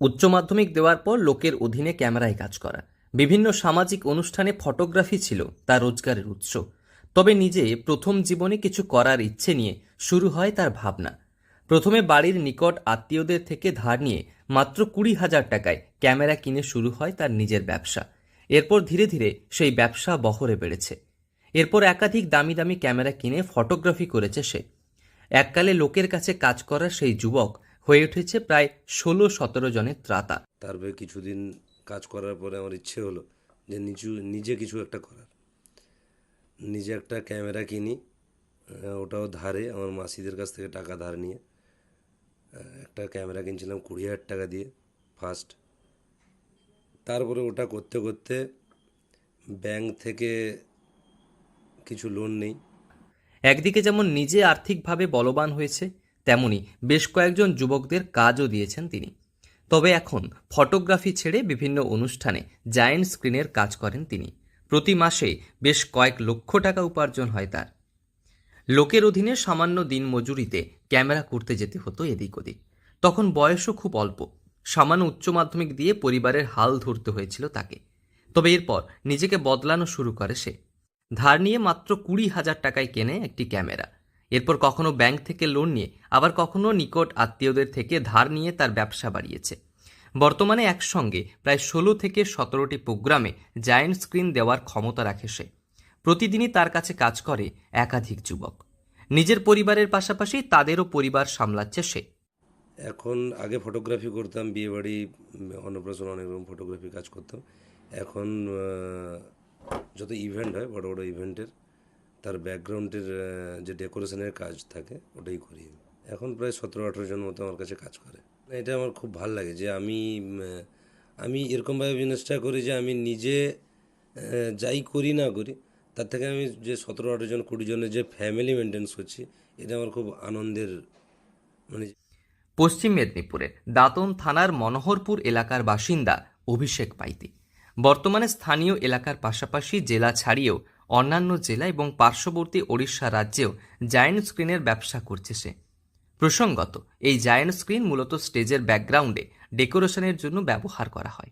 উচ্চ মাধ্যমিক দেওয়ার পর লোকের অধীনে ক্যামেরায় কাজ করা। বিভিন্ন সামাজিক অনুষ্ঠানে ফটোগ্রাফি ছিল তার রোজগারের উৎস। তবে নিজে প্রথম জীবনে কিছু করার ইচ্ছে নিয়ে শুরু হয় তার ভাবনা। প্রথমে বাড়ির নিকট আত্মীয়দের থেকে ধার নিয়ে মাত্র কুড়ি হাজার টাকায় ক্যামেরা কিনে শুরু হয় তার নিজের ব্যবসা। এরপর ধীরে ধীরে সেই ব্যবসা বহরে বেড়েছে। এরপর একাধিক দামি দামি ক্যামেরা কিনে ফটোগ্রাফি করেছে সে। এককালে লোকের কাছে কাজ করা সেই যুবক হয়ে উঠেছে প্রায় ষোলো সতেরো জনের ত্রাতা। তারপরে কিছুদিন কাজ করার পরে আমার ইচ্ছে হলো যে নিচু নিজে কিছু একটা করার। নিজে একটা ক্যামেরা কিনি ওটাও ধারে আমার মাসিদের কাছ থেকে টাকা ধার নিয়ে একটা ক্যামেরা কিনছিলাম কুড়ি হাজার টাকা দিয়ে ফার্স্ট। তারপরে ওটা করতে করতে ব্যাংক থেকে কিছু লোন নেই। একদিকে যেমন নিজে আর্থিকভাবে বলবান হয়েছে তেমনি বেশ কয়েকজন যুবকদের কাজও দিয়েছেন তিনি। তবে এখন ফটোগ্রাফি ছেড়ে বিভিন্ন অনুষ্ঠানে জায়েন্ট স্ক্রিনের কাজ করেন তিনি। প্রতি মাসে বেশ কয়েক লক্ষ টাকা উপার্জন হয় তার। লোকের অধীনে সামান্য দিন মজুরিতে ক্যামেরা করতে যেতে হতো এদিক ওদিক। তখন বয়সও খুব অল্প। সামান্য উচ্চ মাধ্যমিক দিয়ে পরিবারের হাল ধরতে হয়েছিল তাকে। তবে এরপর নিজেকে বদলানো শুরু করে সে। ধার নিয়ে মাত্র কুড়ি হাজার টাকায় কেনে একটি ক্যামেরা। এরপর কখনো ব্যাংক থেকে লোন নিয়ে, আবার কখনো নিকট আত্মীয়দের থেকে ধার নিয়ে তার ব্যবসা বাড়িয়েছে। বর্তমানে একসঙ্গে প্রায় ষোলো থেকে সতেরোটি প্রোগ্রামে জায়েন্ট স্ক্রিন দেওয়ার ক্ষমতা রাখে সে। প্রতিদিনই তার কাছে কাজ করে একাধিক যুবক। নিজের পরিবারের পাশাপাশি তাদেরও পরিবার সামলাচ্ছে সে। এখন আগে ফটোগ্রাফি করতাম, বিয়েবাড়ি, অন্নপ্রাশন, অনেক রকম ফটোগ্রাফি কাজ করতাম। এখন যত ইভেন্ট হয়, বড় বড় ইভেন্টের তার ব্যাকগ্রাউন্ডের যে ডেকোরেশনের কাজ থাকে, ওটাই করি। এখন প্রায় সতেরো আঠেরো জন মতো আমার কাছে কাজ করে এটা আমার খুব ভালো লাগে যে আমি আমি এরকমভাবে বিজনেসটা করি যে আমি নিজে যাই করি না করি, তার থেকে আমি যে সতেরো আঠেরো জন, কুড়ি জনের যে ফ্যামিলি মেনটেন্স করছি, এটা আমার খুব আনন্দের মানে পশ্চিম মেদিনীপুরের দাঁতন থানার মনোহরপুর এলাকার বাসিন্দা অভিষেক পাইতি বর্তমানে স্থানীয় এলাকার পাশাপাশি জেলা ছাড়িয়েও অন্যান্য জেলা এবং পার্শ্ববর্তী ওড়িশা রাজ্যেও জায়েন্ট স্ক্রিনের ব্যবসা করছে সে। প্রসঙ্গত, এই জায়েন্ট স্ক্রিন মূলত স্টেজের ব্যাকগ্রাউন্ডে ডেকোরেশনের জন্য ব্যবহার করা হয়।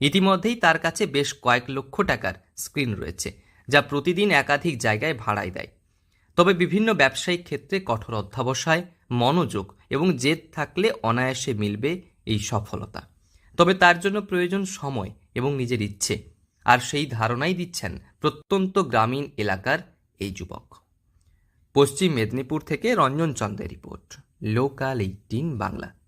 ইতিমধ্যেই তার কাছে বেশ কয়েক লক্ষ টাকার স্ক্রিন রয়েছে, যা প্রতিদিন একাধিক জায়গায় ভাড়ায় দেয়। তবে বিভিন্ন ব্যবসায়িক ক্ষেত্রে কঠোর অধ্যাবসায়, মনোযোগ এবং জেদ থাকলে অনায়াসে মিলবে এই সফলতা। তবে তার জন্য প্রয়োজন সময় এবং নিজের ইচ্ছে। আর সেই ধারণাই দিচ্ছেন প্রত্যন্ত গ্রামীণ এলাকার এই যুবক। পশ্চিম মেদিনীপুর থেকে রঞ্জন চন্দ্রের রিপোর্ট। Local eighteen Bangla.